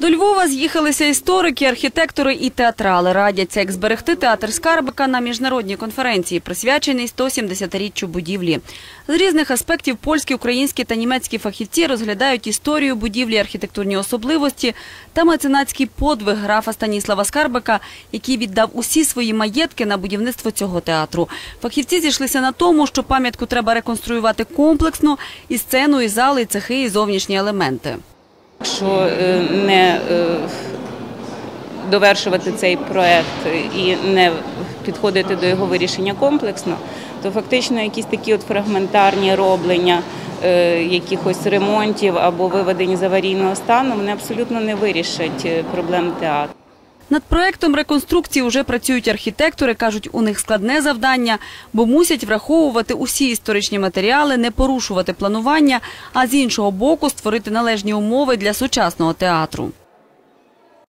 До Львова з'їхалися історики, архітектори і театрали. Радяться, як зберегти театр Скарбика на міжнародній конференції, присвяченій 170-річчю будівлі. З різних аспектів польські, українські та німецькі фахівці розглядають історію будівлі, архітектурні особливості та меценатський подвиг графа Станіслава Скарбика, який віддав усі свої маєтки на будівництво цього театру. Фахівці зійшлися на тому, що пам'ятку треба реконструювати комплексно – і сцену, і зали, і цехи, і зовнішні елементи. Якщо е, не е, довершувати цей проект і не підходити до його вирішення комплексно, то фактично якісь такі от фрагментарні роблення е, якихось ремонтів або виведення з аварійного стану вони абсолютно не вирішать проблем театру. Над проектом реконструкції вже працюють архітектори. кажуть, у них складне завдання, бо мусять враховувати усі історичні матеріали, не порушувати планування, а з іншого боку створити належні умови для сучасного театру.